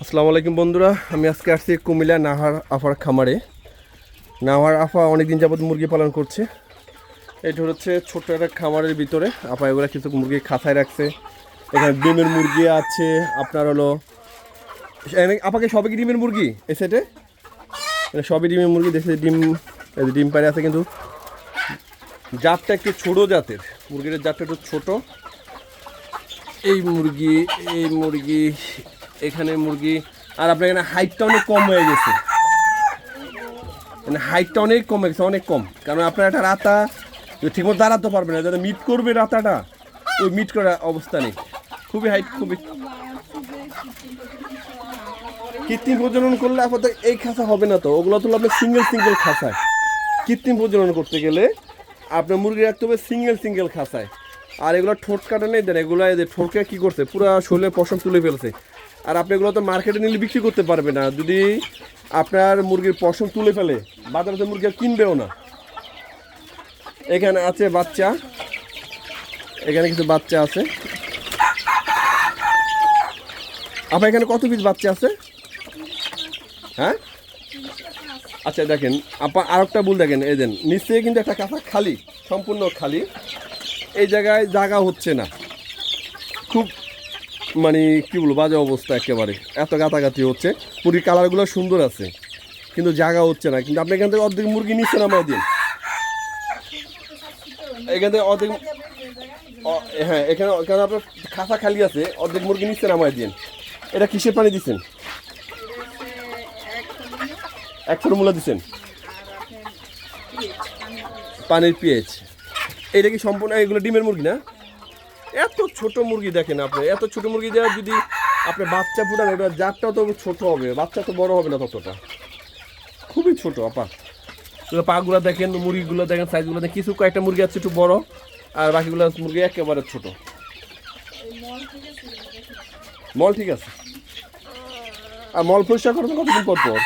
আসসালামু আলাইকুম বন্ধুরা, আমি আজকে আসছি কুমিল্লা নাহার আফার খামারে। নাহার আফা অনেকদিন যাবত মুরগি পালন করছে। এটা হচ্ছে ছোট্ট একটা খামারের ভিতরে। আপা এগুলো কিছু মুরগি খাঁচায় রাখছে। এখানে ডিমের মুরগি আছে, আপনার হলো আপাকে সবই কি ডিমের মুরগি এ? সেটে সবই ডিমের মুরগি দেখছে ডিম ডিম পাড়ে আছে কিন্তু জাতটা একটু ছোটো জাতের। মুরগির জাতটা একটু ছোটো। এই মুরগি এই মুরগি এখানে মুরগি, আর আপনার এখানে হাইটটা অনেক কম হয়ে গেছে। মানে হাইটটা অনেক কম গেছে, অনেক কম। কারণ আপনার একটা রাতা ঠিকমতো দাঁড়াতে পারবে না, যাতে মিট করবে রাতাটা, ওই মিট করার অবস্থা নেই। খুবই হাইট খুবই কৃত্রিম প্রজনন করলে আপাতত এই খাঁচা হবে না তো। ওগুলো তো আপনার সিঙ্গেল সিঙ্গেল খাঁচায়। কৃত্রিম প্রজনন করতে গেলে আপনার মুরগি রাখতে হবে সিঙ্গেল সিঙ্গেল খাসায় আর এগুলো ঠোঁট কাটা নেই, দেন এগুলো ঠোঁটকে কী করছে? পুরো শরীরে পশম তুলে ফেলছে। আর আপনি এগুলো তো মার্কেটে নিলে বিক্রি করতে পারবে না। যদি আপনার মুরগির পশম তুলে ফেলে, বাজারে তো মুরগি কিনবেও না। এখানে আছে বাচ্চা। এখানে কিছু বাচ্চা আছে। আপনার এখানে কত পিস বাচ্চা আছে? হ্যাঁ? আচ্ছা দেখেন, আপা আর একটা ভুল দেখেন। এই দেন, নিচে কিন্তু একটা কাঁথা খালি, সম্পূর্ণ খালি। এই জায়গায় জায়গা হচ্ছে না। খুব মানে কি বলব, বাজে অবস্থা একেবারে। এত গাতাগাতি হচ্ছে, মুরগির কালারগুলো সুন্দর আছে, কিন্তু জায়গা হচ্ছে না। কিন্তু আপনি এখান থেকে অর্ধেক মুরগি নিচ্ছেন আমার দিন। এখান থেকে অর্ধেক হ্যাঁ এখানে এখানে আপনার খাসা খালি আছে, অর্ধেক মুরগি নিচ্ছেন আমার দিন। এটা কিসের পানি দিচ্ছেন একশো মূল্য দিচ্ছেন পানির পিএইচ এটা কি সম্পূর্ণ এগুলো ডিমের মুরগি না? এত ছোট মুরগি দেখেন আপনি এত ছোট মুরগি দেওয়া যদি আপনি বাচ্চা ফুটান ওটা জাতটাও তো ছোট হবে বাচ্চা তো বড় হবে না ততটা। খুবই ছোট আপা। তো পাগুলো দেখেন মুরগিগুলো দেখেন সাইজগুলো দেখেন কিছু কয়েকটা মুরগি আছে একটু বড় আর বাকিগুলো মুরগি একেবারে ছোট। মল ঠিক আছে। আর মল পরিষ্কার করবেন কতদিন পর পর?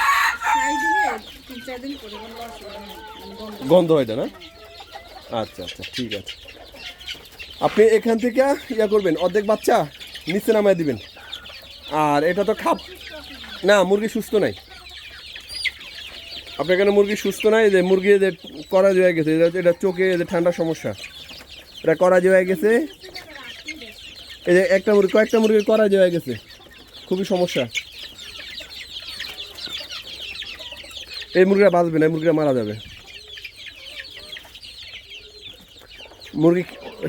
গন্ধ হয় না? আচ্ছা আচ্ছা ঠিক আছে। আপনি এখান থেকে ইয়া করবেন, অর্ধেক বাচ্চা নিচে নামায় দিবেন। আর এটা তো খাপ। না, মুরগি সুস্থ নাই। আপনার এখানে মুরগি সুস্থ নাই? যে মুরগি যে করাজ হয়ে গেছে, এটা- চোখে যে ঠান্ডার সমস্যা। এটা করাজ হয়ে গেছে। এই যে একটা মুরগি কয়েকটা মুরগির করাজ হয়ে গেছে। খুবই সমস্যা। এই মুরগিটা বাঁচবে না, এই মুরগিটা মারা যাবে। মুরগি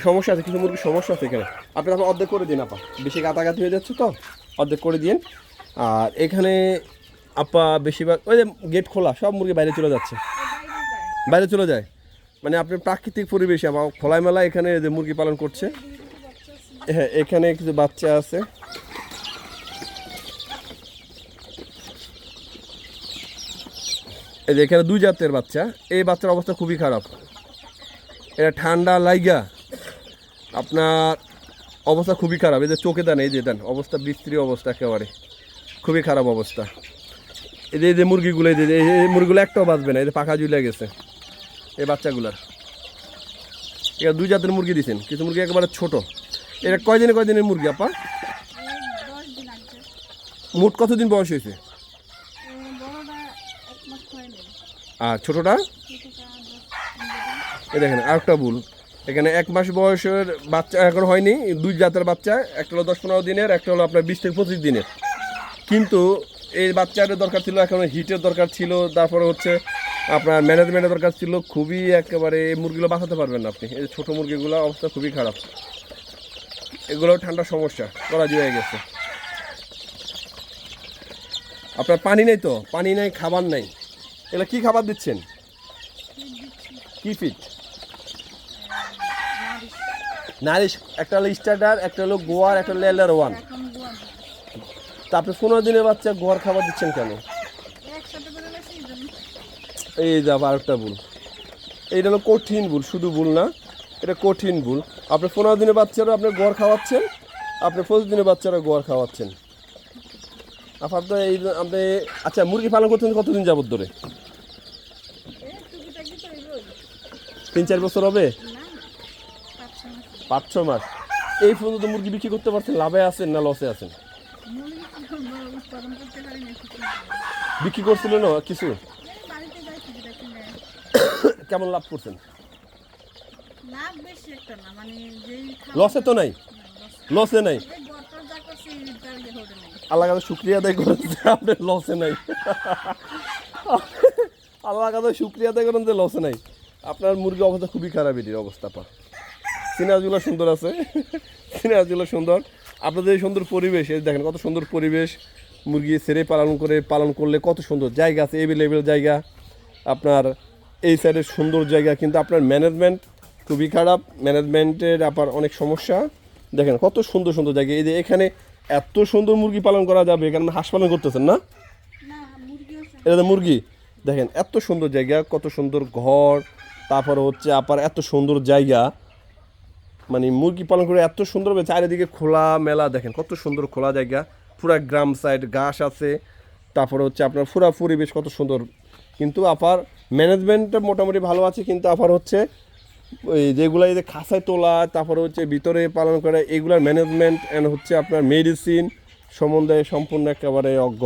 সমস্যা আছে, কিছু মুরগির সমস্যা আছে এখানে। আপনি তারপর অর্ধেক করে দিন, আপা। বেশি গাতাগাতি হয়ে যাচ্ছে তো, অর্ধেক করে দিন। আর এখানে আপা বেশিরভাগ, ওই যে গেট খোলা, সব মুরগি বাইরে চলে যাচ্ছে। বাইরে চলে যায়। মানে আপনি প্রাকৃতিক পরিবেশে, আবার খোলায় মেলা এখানে যে মুরগি পালন করছে হ্যাঁ এখানে কিছু বাচ্চা আছে। এই যে এখানে দুই জাতের বাচ্চা, এই বাচ্চার অবস্থা খুবই খারাপ। এটা ঠান্ডা লাইগা। আপনার অবস্থা খুবই খারাপ। এই যে চোখে দেন এই যে দেন অবস্থা বিস্ত্রী অবস্থা একেবারে। খুবই খারাপ অবস্থা। এই যে এই যে মুরগিগুলো এই যে এই মুরগিগুলো একটাও বাঁচবে না এই যে পাখা ঝুলে গেছে এই বাচ্চাগুলার। এটা দুই জাতের মুরগি দিছেন কিছু মুরগি একেবারে ছোট। এটা কয়দিনে কয়দিনের মুরগি আপা? মোট কতদিন বয়স হয়েছে? আর ছোটটা? এই দেখেন আরেকটা ভুল এখানে এক মাস বয়সের বাচ্চা এখন হয়নি দুই জাতের বাচ্চা একটা হলো দশ পনেরো দিনের একটা হলো আপনার বিশ থেকে পঁচিশ দিনের। কিন্তু এই বাচ্চাটার দরকার ছিল এখন হিটের দরকার ছিল তারপরে হচ্ছে আপনার ম্যানেজমেন্টের দরকার ছিল খুবই একেবারে এই মুরগিগুলো বাঁচাতে পারবেন না আপনি। এই ছোটো মুরগিগুলো অবস্থা খুবই খারাপ। এগুলো ঠান্ডার সমস্যা করা হয়ে গেছে। আপনার পানি নেই তো? পানি নেই খাবার নেই। এগুলো কি খাবার দিচ্ছেন? কি ফিট নারিশ, একটা হলো স্টার্টার একটা হলো গোয়ার, একটা হলো এলার ওয়ান। তা আপনি পনেরো দিনের বাচ্চা গোয়ার খাবার দিচ্ছেন কেন? এই যা আরেকটা ভুল। এইটা হলো কঠিন ভুল, শুধু ভুল না, এটা কঠিন ভুল। আপনি পনেরো দিনের বাচ্চারও আপনি গোয়ার খাওয়াচ্ছেন, আপনি পঁচিশ দিনের বাচ্চারা গোয়ার খাওয়াচ্ছেন। আপনার তো এই আপনি আচ্ছা মুরগি পালন করতেন কতদিন যাবত ধরে? তিন চার বছর হবে? পাঁচ ছ মাস। এই পর্যন্ত মুরগি বিক্রি করতে পারছেন লাভে আছেন না লসে আছেন? বিক্রি করছিলেন না কিছু? কেমন লাভ করছেন? না মানে লসে তো নাই। লসে নাই। আল্লাহ কাছে শুক্রিয়া আদায় করেন যে আপনার লসে নাই। আল্লাহ কাছে শুক্রিয়া আদায় করেন যে লসে নাই। আপনার মুরগি অবস্থা খুবই খারাপ এটির অবস্থা পা সিনাজগুলো সুন্দর আছে। সিনাজগুলো সুন্দর। আপনাদের এই সুন্দর পরিবেশ এই দেখেন কত সুন্দর পরিবেশ। মুরগি ছেড়ে পালন করে পালন করলে কত সুন্দর জায়গা আছে এভেলেবেল জায়গা। আপনার এই সাইডের সুন্দর জায়গা কিন্তু আপনার ম্যানেজমেন্ট খুবই খারাপ। ম্যানেজমেন্টের আবার অনেক সমস্যা। দেখেন কত সুন্দর সুন্দর জায়গা। এই যে এখানে এত সুন্দর মুরগি পালন করা যাবে এখানে হাঁস পালন করতেছেন না? এটা তো মুরগি। দেখেন এত সুন্দর জায়গা কত সুন্দর ঘর তারপর হচ্ছে আবার এত সুন্দর জায়গা। মানে মুরগি পালন করে এত সুন্দর হবে, চারিদিকে খোলা মেলা দেখেন, কত সুন্দর খোলা জায়গা, পুরা গ্রাম সাইড ঘাস আছে, তারপরে হচ্ছে আপনার পুরা পরিবেশ কত সুন্দর। কিন্তু আপার ম্যানেজমেন্টটা মোটামুটি ভালো আছে, কিন্তু আপার হচ্ছে ওই যেগুলো এই যে খাসায় তোলা, তারপরে হচ্ছে ভিতরে পালন করে, এগুলার ম্যানেজমেন্ট অ্যান্ড হচ্ছে আপনার মেডিসিন সম্বন্ধে সম্পূর্ণ একেবারে অজ্ঞ।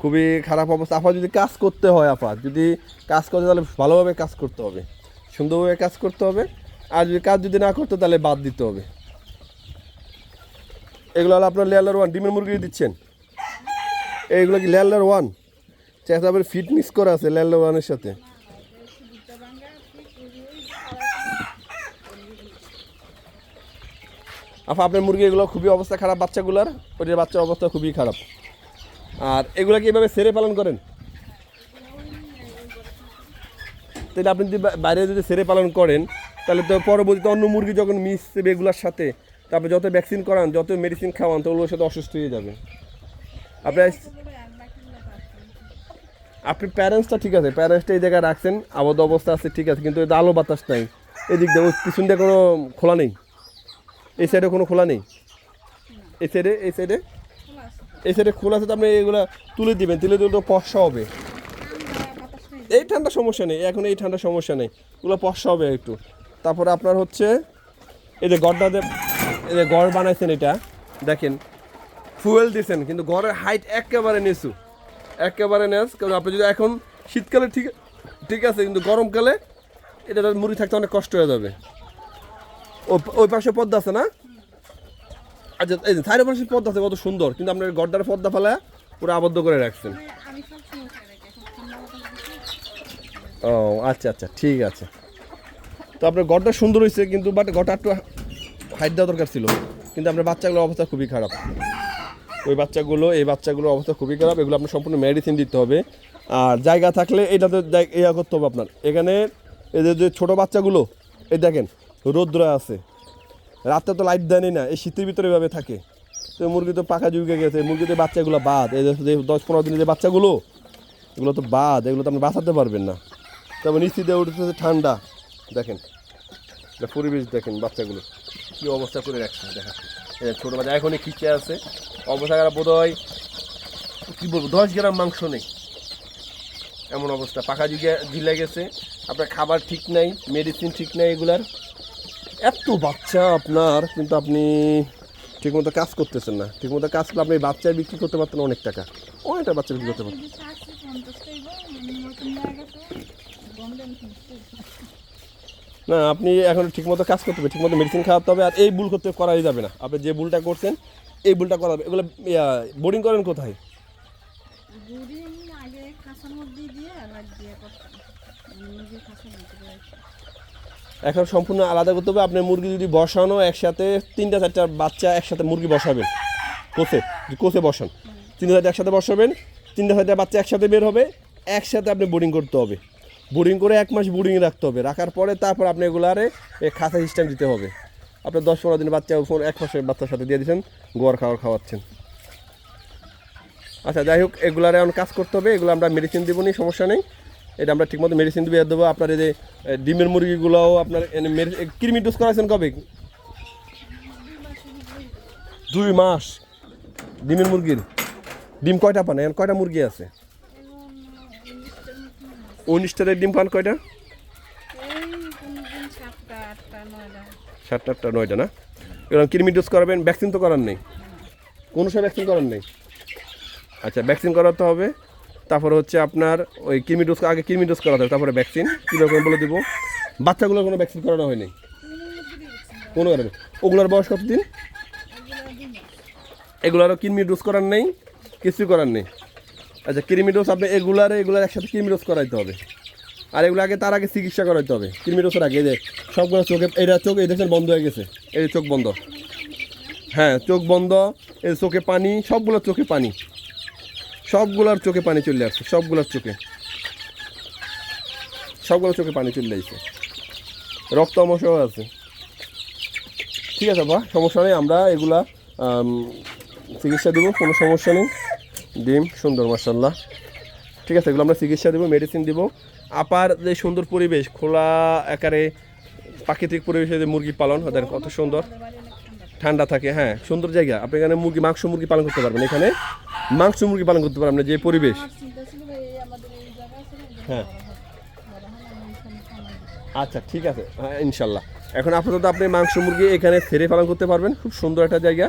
খুবই খারাপ অবস্থা। আপা যদি কাজ করতে হয় আপা যদি কাজ করতে তাহলে ভালোভাবে কাজ করতে হবে, সুন্দরভাবে কাজ করতে হবে। আর যদি কাজ যদি না করতো তাহলে বাদ দিতে হবে। এগুলো হলো আপনার লেয়ার ওয়ান ডিমের মুরগি দিচ্ছেন? এইগুলো কি লেয়ার ওয়ান চেষ্টা ফিট মিক্স করা আছে লেয়ার ওয়ানের সাথে। আপা আপনার মুরগি এগুলো খুবই অবস্থা খারাপ বাচ্চাগুলোর ওইটার বাচ্চার অবস্থা খুবই খারাপ। আর এগুলো কি এভাবে সেরে পালন করেন? তাহলে আপনি যদি বাইরে যদি সেরে পালন করেন তাহলে তো পরবর্তীতে অন্য মুরগি যখন মিশবে এগুলোর সাথে, তারপরে যত ভ্যাকসিন করান, যত মেডিসিন খাওয়ান, তো ওগুলোর সাথে অসুস্থ হয়ে যাবে। আপনার আপনি প্যারেন্টসটা ঠিক আছে প্যারেন্টসটা এই জায়গায় রাখছেন, আবদ্ধ অবস্থা আছে, ঠিক আছে, কিন্তু এটা আলো বাতাস নাই। এদিক দিয়ে পিছন দিয়ে কোনো খোলা নেই। এই সাইডে কোনো খোলা নেই। এই সাইডে এই সাইডে এই সাইডে খোলা আছে, তো আপনি এগুলো তুলে দিবেন, তুলে দিলে তো পশা হবে। এই ঠান্ডা সমস্যা নেই, এখন এই ঠান্ডা সমস্যা নেই। ওগুলো পশা হবে একটু। তারপরে আপনার হচ্ছে এই যে গড়টাতে এই যে গড় বানাইছেন এটা দেখেন ফুয়েল দিয়েছেন কিন্তু গড়ের হাইট একেবারে নিচু। একেবারে নেস কারণ আপনি যদি এখন শীতকালে ঠিক ঠিক আছে কিন্তু গরমকালে এটা মুড়ি থাকতে অনেক কষ্ট হয়ে যাবে। ও- ওই পাশে পদ্মা আছে না? আচ্ছা এই যে সাইডের পাশে পদ্মা আছে কত সুন্দর কিন্তু আপনার গড়টার পদ্মা ফেলা পুরো আবদ্ধ করে রাখছেন। ও আচ্ছা আচ্ছা ঠিক আছে। তো আপনার ঘরটা সুন্দর হয়েছে, কিন্তু বাট ঘরটা একটু হাইট দেওয়া দরকার ছিল। কিন্তু আপনার বাচ্চাগুলোর অবস্থা খুবই খারাপ। ওই বাচ্চাগুলো, এই বাচ্চাগুলোর অবস্থা খুবই খারাপ, এগুলো আপনার সম্পূর্ণ মেডিসিন দিতে হবে। আর জায়গা থাকলে এটা তো জায়- ইয়া করতে হবে আপনার। এখানে এদের যে ছোটো বাচ্চাগুলো, এই দেখেন, রৌদ্র আছে। রাতে তো লাইট দেয়নি না, এই শীতের ভিতরে এভাবে থাকে। তো মুরগি তো পাকা জুগে গেছে মুরগি মুরগিতে বাচ্চাগুলো বাদ। এই যে দশ পনেরো দিনের যে বাচ্চাগুলো, এগুলো তো বাদ, এগুলো তো আপনি বাঁচাতে পারবেন না। তারপর দিয়ে উঠতেছে ঠান্ডা। দেখেন পরিবেশ দেখেন বাচ্চাগুলো। কী অবস্থা করে রাখছে, দেখা। এই ছোটো বাচ্চা এখনই খিচে আছে। অবস্থা খারাপ বোধ হয় কী বলব, দশ গ্রাম মাংস নেই। এমন অবস্থা, পাখা যুগে ঢিলে গেছে। আপনার খাবার ঠিক নাই মেডিসিন ঠিক নাই এগুলার। এত বাচ্চা আপনার, কিন্তু আপনি ঠিকমতো কাজ করতেছেন না। ঠিকমতো কাজ করলে আপনি বাচ্চা বিক্রি করতে পারতেন অনেক টাকা। অনেকটা বাচ্চা বিক্রি করতে পারতেন। না আপনি এখন ঠিকমতো কাজ করতে হবে ঠিকমতো মেডিসিন খাওয়াতে হবে আর এই ভুল করতে করাই যাবে না। আপনি যে ভুলটা করছেন এই ভুলটা করা যাবে। এগুলো বোর্ডিং করেন কোথায়। এখন সম্পূর্ণ আলাদা করতে হবে। আপনি মুরগি যদি বসানো একসাথে তিনটা চারটা বাচ্চা একসাথে মুরগি বসাবেন। কোষে কোষে বসান। তিনটা চারটা একসাথে বসাবেন তিনটা চারটা বাচ্চা একসাথে বের হবে একসাথে আপনি বোর্ডিং করতে হবে। বোর্ডিং করে এক মাস বোর্ডিং রাখতে হবে। রাখার পরে তারপর আপনি এগুলারে খাতা সিস্টেম দিতে হবে। আপনার দশ পনেরো দিন বাচ্চা ফোন এক মাসের বাচ্চার সাথে দিয়ে দিচ্ছেন গোয়ার খাবার খাওয়াচ্ছেন। আচ্ছা যাই হোক, এগুলারে এখন কাজ করতে হবে। এগুলো আমরা মেডিসিন দেবো নি, সমস্যা নেই। এটা আমরা ঠিকমতো মেডিসিন দিয়ে দেবো। আপনার এই যে ডিমের মুরগিগুলোও আপনার কৃমি ডোজ করাইছেন কবে? দুই মাস। ডিমের মুরগির। ডিম কয়টা পান? কয়টা মুরগি আছে এখন উনিশটার মতন আছে। উনিশটার ডিম পান কয়টা? সাতটা আটটা, নয়টা না? এরকম কৃমি ডোজ করাবেন ভ্যাকসিন তো করার নেই। কোনো সময় ভ্যাকসিন করার নেই। আচ্ছা ভ্যাকসিন করাতে হবে। তারপরে হচ্ছে আপনার ওই কৃমি ডোজ, আগে কৃমি ডোজ করাতে হবে, তারপরে ভ্যাকসিন কীরকম বলে দিব? বাচ্চাগুলোর কোনো ভ্যাকসিন করানো হয়নি? কোনো কারণে? ওগুলোর বয়স কত দিন এগুলারও কৃমি ডোজ করার নেই, কিছু করার নেই। আচ্ছা কৃমি ডোজ আপনি এগুলার এগুলার একসাথে কৃমি ডোজ করাইতে হবে। আর এগুলো আগে তার আগে চিকিৎসা করাইতে হবে। কৃমি ডোজের আগে যে সবগুলো চোখে এটা চোখ, এই দেখছেন বন্ধ হয়ে গেছে। এই চোখ বন্ধ। হ্যাঁ চোখ বন্ধ, এই চোখে পানি, সবগুলোর চোখে পানি। সবগুলোর চোখে পানি চলে আসছে, সবগুলোর চোখে। সবগুলোর চোখে পানি চলে আসছে। রক্ত অংশও আছে। ঠিক আছে বা সমস্যা নেই, আমরা এগুলা চিকিৎসা দেবো, কোনো সমস্যা নেই। ডিম, সুন্দর মার্শাল্লাহ ঠিক আছে, এগুলো আমরা চিকিৎসা দেবো মেডিসিন দিব। আপার যে সুন্দর পরিবেশ, খোলা আকারে প্রাকৃতিক পরিবেশে যে মুরগি পালন ওদের কত সুন্দর। ঠান্ডা থাকে হ্যাঁ সুন্দর জায়গা। আপনি এখানে মুরগি, মাংস মুরগি পালন করতে পারবেন। এখানে মাংস মুরগি পালন করতে পারবেন, যে পরিবেশ। হ্যাঁ। আচ্ছা ঠিক আছে হ্যাঁ ইনশাল্লাহ এখন আপাতত আপনি মাংস মুরগি এখানে ছেড়ে পালন করতে পারবেন। খুব সুন্দর একটা জায়গা।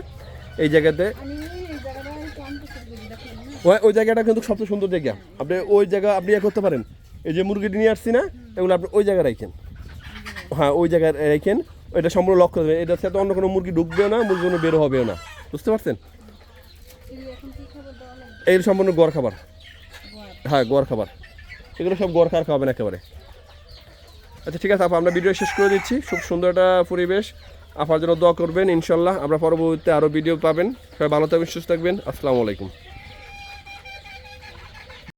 এই জায়গাতে আমি এই জায়গাটা কম কিছু বুঝি দেখেন না ওই ওই জায়গাটা কিন্তু সবচেয়ে সুন্দর জায়গা। আপনি ওই জায়গা আপনি ইয়ে করতে পারেন। এই যে মুরগিটি নিয়ে আসছি না, এগুলো আপনি ওই জায়গায় রাখেন। হ্যাঁ ওই জায়গায় রাখেন। এটা সম্পূর্ণ লক্ষ্য দেবেন। এটার সাথে অন্য কোনো মুরগি ঢুকবেও না, মুরগি কোনো বেরো হবেও না। বুঝতে পারছেন? এই সম্পূর্ণ গড় খাবার। হ্যাঁ গড় খাবার। এগুলো সব গড় খাবার খাবেন একেবারে। আচ্ছা ঠিক আছে, আপা, আমরা ভিডিও শেষ করে দিচ্ছি। খুব সুন্দর একটা পরিবেশ। আপার জন্য দোয়া করবেন, ইনশাল্লাহ। আমরা পরবর্তীতে আরও ভিডিও পাবেন। সবাই ভালো থাকবেন, সুস্থ থাকবেন। আসসালামু আলাইকুম।